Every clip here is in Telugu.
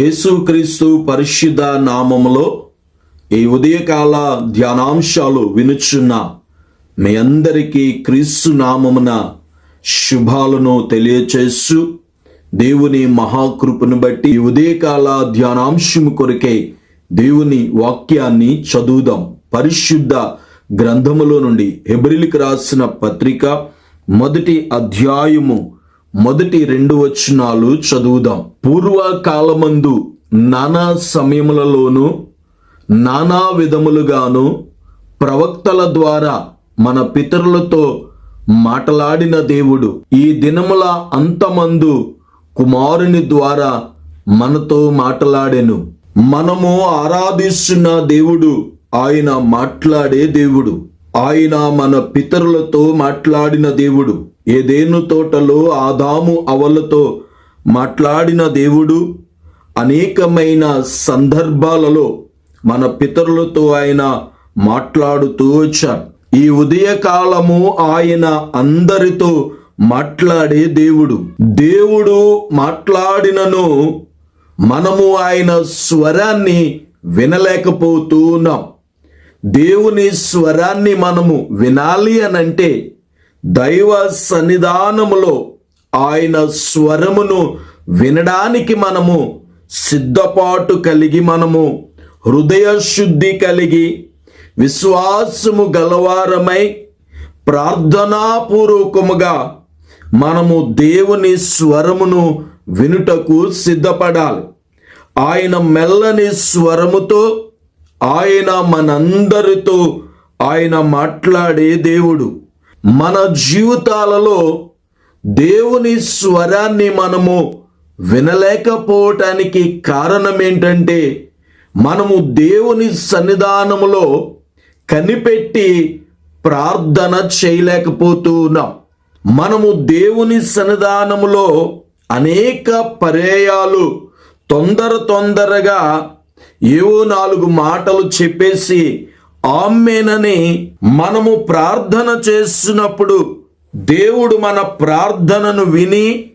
యేసుక్రీస్తు పరిశుద్ధ నామములో ఈ ఉదయకాల ధ్యానాంశాలు వినుచున్న మీ అందరికీ క్రీస్తు నామమున శుభాలను తెలియచేస్తూ దేవుని మహాకృపను బట్టి ఈ ఉదయకాల ధ్యానాంశము కొరకే దేవుని వాక్యాన్ని చదువుదాం. పరిశుద్ధ గ్రంథములో నుండి హెబ్రిలికి రాసిన పత్రిక మొదటి అధ్యాయము మొదటి రెండు వచనాలు చదువుదాం. పూర్వకాలమందు నానా సమయములలోనూ నానా విధములుగాను ప్రవక్తల ద్వారా మన పితరులతో మాటలాడిన దేవుడు ఈ దినముల అంతమందు కుమారుని ద్వారా మనతో మాట్లాడెను. మనము ఆరాధిస్తున్న దేవుడు ఆయన మాట్లాడే దేవుడు. ఆయన మన పితరులతో మాట్లాడిన దేవుడు. ఏదేను తోటలో ఆదాము అవలతో మాట్లాడిన దేవుడు. అనేకమైన సందర్భాలలో మన పితరులతో ఆయన మాట్లాడుతూ వచ్చారు ఈ ఉదయకాలము ఆయన అందరితో మాట్లాడే దేవుడు. దేవుడు మాట్లాడినను మనము ఆయన స్వరాన్ని వినలేకపోతూ ఉన్నాం దేవుని స్వరాన్ని మనము వినాలి అనంటే దైవ సన్నిధానములో ఆయన స్వరమును వినడానికి మనము సిద్ధపాటు కలిగి మనము హృదయ శుద్ధి కలిగి విశ్వాసము గలవారమై ప్రార్థనాపూర్వకముగా మనము దేవుని స్వరమును వినుటకు సిద్ధపడాలి. ఆయన మెల్లని స్వరముతో ఆయన మనందరితో ఆయన మాట్లాడే దేవుడు. మన జీవితాలలో దేవుని స్వరాన్ని మనము వినలేకపోవటానికి కారణం ఏంటంటే మనము దేవుని సన్నిధానములో కనిపెట్టి ప్రార్థన చేయలేకపోతూ ఉన్నాం మనము దేవుని సన్నిధానములో అనేక పర్యాయాలు తొందర తొందరగా ఏవో నాలుగు మాటలు చెప్పేసి ఆమెనని మనము ప్రార్థన చేస్తున్నప్పుడు దేవుడు మన ప్రార్థనను విని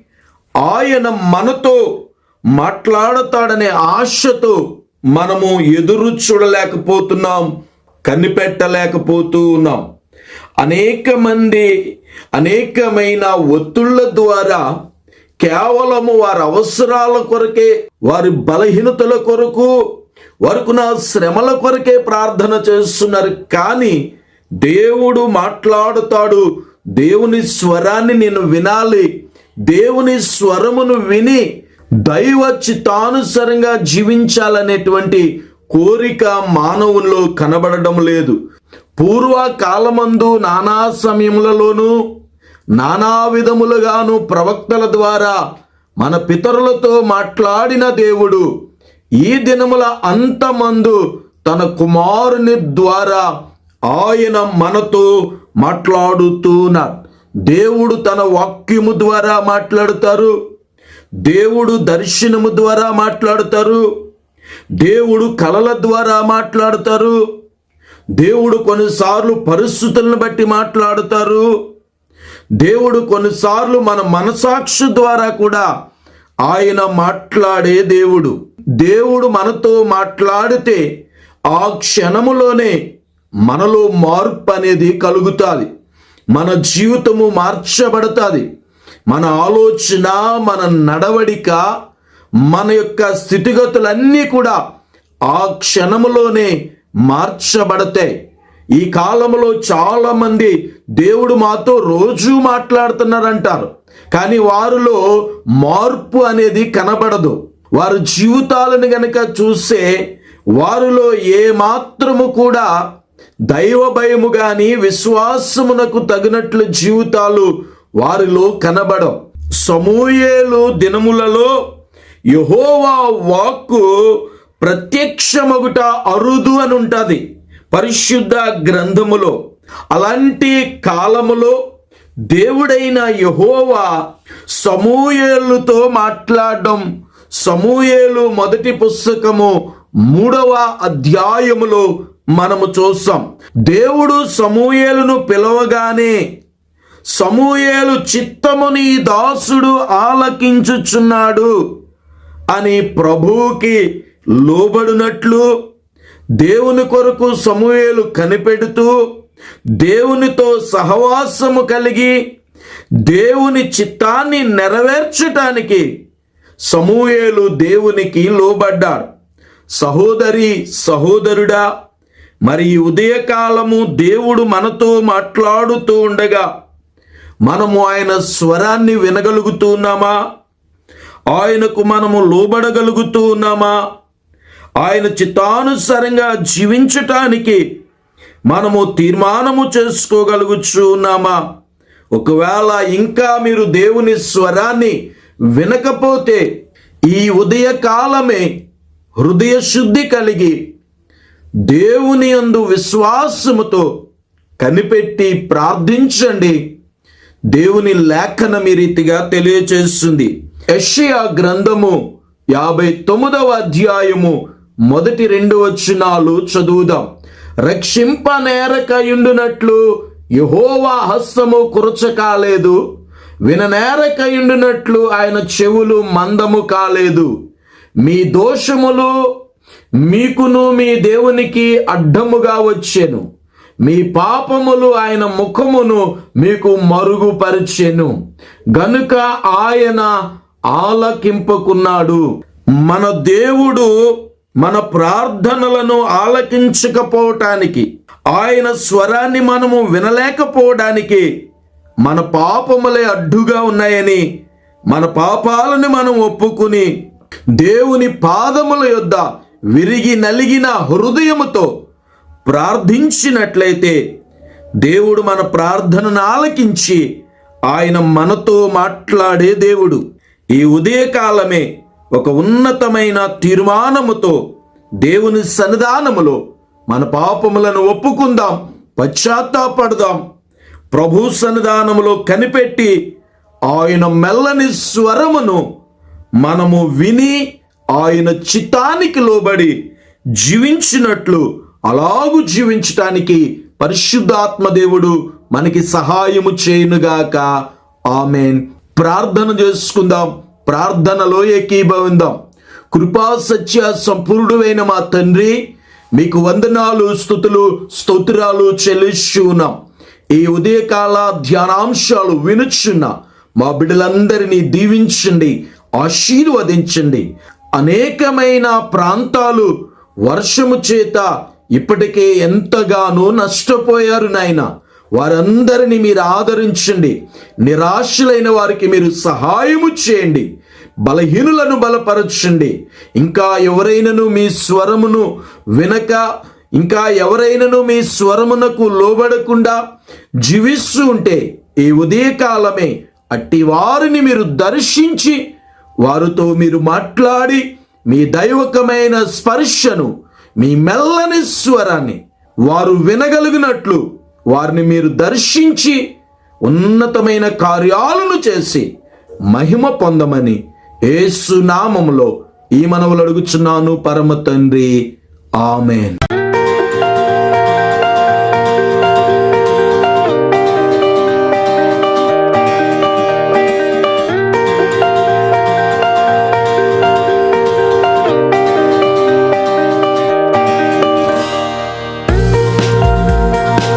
ఆయన మనతో మాట్లాడతాడనే ఆశతో మనము ఎదురు చూడలేకపోతున్నాం కనిపెట్టలేకపోతూ ఉన్నాం. అనేక మంది అనేకమైన ఒత్తుళ్ళ ద్వారా కేవలము వారి అవసరాల కొరకే వారి బలహీనతల కొరకు వరకు నా శ్రమల కొరకే ప్రార్థన చేస్తున్నారు. కానీ దేవుడు మాట్లాడుతాడు. దేవుని స్వరాన్ని నేను వినాలి. దేవుని స్వరమును విని దైవ చిత్తానుసరంగా జీవించాలనేటువంటి కోరిక మానవుల్లో కనబడడం లేదు. పూర్వకాలమందు నానా సమయములలోనూ నానా విధములుగాను ప్రవక్తల ద్వారా మన పితరులతో మాట్లాడిన దేవుడు ఈ దినముల అంతమందు తన కుమారుని ద్వారా ఆయన మనతో మాట్లాడుతున్నారు. దేవుడు తన వాక్యము ద్వారా మాట్లాడుతారు. దేవుడు దర్శనము ద్వారా మాట్లాడుతారు. దేవుడు కలల ద్వారా మాట్లాడుతారు. దేవుడు కొన్నిసార్లు పరిస్థితులను బట్టి మాట్లాడుతారు. దేవుడు కొన్నిసార్లు మన మనసాక్షి ద్వారా కూడా ఆయన మాట్లాడే దేవుడు. దేవుడు మనతో మాట్లాడితే ఆ క్షణములోనే మనలో మార్పు అనేది కలుగుతుంది. మన జీవితము మార్చబడుతుంది. మన ఆలోచన మన నడవడిక మన యొక్క స్థితిగతులన్నీ కూడా ఆ క్షణములోనే మార్చబడతాయి. ఈ కాలంలో చాలా మంది దేవుడు మాతో రోజు మాట్లాడుతున్నారంటారు. కానీ వారిలో మార్పు అనేది కనబడదు. వారి జీవితాలను గనక చూస్తే వారిలో ఏ మాత్రము కూడా దైవ భయము గాని విశ్వాసమునకు తగినట్లు జీవితాలు వారిలో కనబడం సమూయేలు దినములలో యహోవా వాక్కు ప్రత్యక్షమగుట అరుదు అని ఉంటుంది పరిశుద్ధ గ్రంథములో. అలాంటి కాలములో దేవుడైన యహోవా సమూయేలుతో మాట్లాడడం సమూయేలు మొదటి పుస్తకము మూడవ అధ్యాయములో మనము చూస్తాం. దేవుడు సమూయేలును పిలవగానే సమూయేలు చిత్తముని దాసుడు ఆలకించుచున్నాడు అని ప్రభువుకి లోబడినట్లు దేవుని కొరకు సమూయేలు కనిపెడుతూ దేవునితో సహవాసము కలిగి దేవుని చిత్తాన్ని నెరవేర్చటానికి సమూయేలు దేవునికి లోబడ్డారు. సహోదరి సహోదరుడా మరి ఉదయకాలము దేవుడు మనతో మాట్లాడుతూ ఉండగా మనము ఆయన స్వరాన్ని వినగలుగుతున్నామా ఆయనకు మనము లోబడగలుగుతూ ఉన్నామా? ఆయన చిత్తానుసారంగా జీవించటానికి మనము తీర్మానము చేసుకోగలుగుచున్నామా ఒకవేళ ఇంకా మీరు దేవుని స్వరాన్ని వినకపోతే ఈ ఉదయకాలమే హృదయ శుద్ధి కలిగి దేవుని అందు విశ్వాసముతో కనిపెట్టి ప్రార్థించండి. దేవుని లేఖనం ఈ రీతిగా తెలియచేస్తుంది. యెషయా గ్రంథము యాభై తొమ్మిదవ అధ్యాయము మొదటి రెండు వచనాలు చదువుదాం. రక్షింప నేరకయుండునట్లు యహోవా హస్తము కురచ కాలేదు? విననేరకయుండునట్లు ఆయన చెవులు మందము కాలేదు. మీ దోషములు మీకును మీ దేవునికి అడ్డముగా వచ్చెను. మీ పాపములు ఆయన ముఖమును మీకు మరుగుపరిచెను. గనుక ఆయన ఆలకింపకున్నాడు. మన దేవుడు మన ప్రార్థనలను ఆలకించకపోవటానికి ఆయన స్వరాన్ని మనము వినలేకపోవడానికి మన పాపములే అడ్డుగా ఉన్నాయని మన పాపాలను మనం ఒప్పుకుని దేవుని పాదముల యొద్ద విరిగి నలిగిన హృదయముతో ప్రార్థించినట్లయితే దేవుడు మన ప్రార్థనను ఆలకించి ఆయన మనతో మాట్లాడే దేవుడు. ఈ ఉదయకాలమే ఒక ఉన్నతమైన తీర్మానముతో దేవుని సన్నిధానములో మన పాపములను ఒప్పుకుందాం పశ్చాత్తాపడదాం ప్రభు సన్నిధానములో కనిపెట్టి ఆయన మెల్లని స్వరమును మనము విని ఆయన చిత్తానికి లోబడి జీవించినట్లు అలాగు జీవించటానికి పరిశుద్ధాత్మ దేవుడు మనకి సహాయము చేయునుగాక. ఆమెన్. ప్రార్థన చేసుకుందాం. ప్రార్థనలో ఏకీభవిందాం. కృపా సత్య సంపూర్ణుడైన మా తండ్రి మీకు వందనాలు స్థుతులు స్తోత్రాలు చెల్లిస్తున్నాం ఈ ఉదయకాల ధ్యానాంశాలు వినుచున్న మా బిడ్డలందరినీ దీవించండి ఆశీర్వదించండి. అనేకమైన ప్రాంతాలు వర్షము చేత ఇప్పటికే ఎంతగానో నష్టపోయారు నాయన. వారందరినీ మీరు ఆదరించండి. నిరాశలైన వారికి మీరు సహాయము చేయండి. బలహీనులను బలపరచండి. ఇంకా ఎవరైనను మీ స్వరమును వినక ఇంకా ఎవరైనను మీ స్వరమునకు లోబడకుండా జీవిస్తూ ఉంటే ఈ ఉదయకాలమే అట్టి వారిని మీరు దర్శించి వారితో మీరు మాట్లాడి మీ దైవకమైన స్పర్శను మీ మెల్లని స్వరాన్ని వారు వినగలిగినట్లు వారిని మీరు దర్శించి ఉన్నతమైన కార్యాలను చేసి మహిమ పొందమని ఏసునామంలో ఈ మనవులు అడుగుచున్నాను పరమ తండ్రి. ఆమెన్.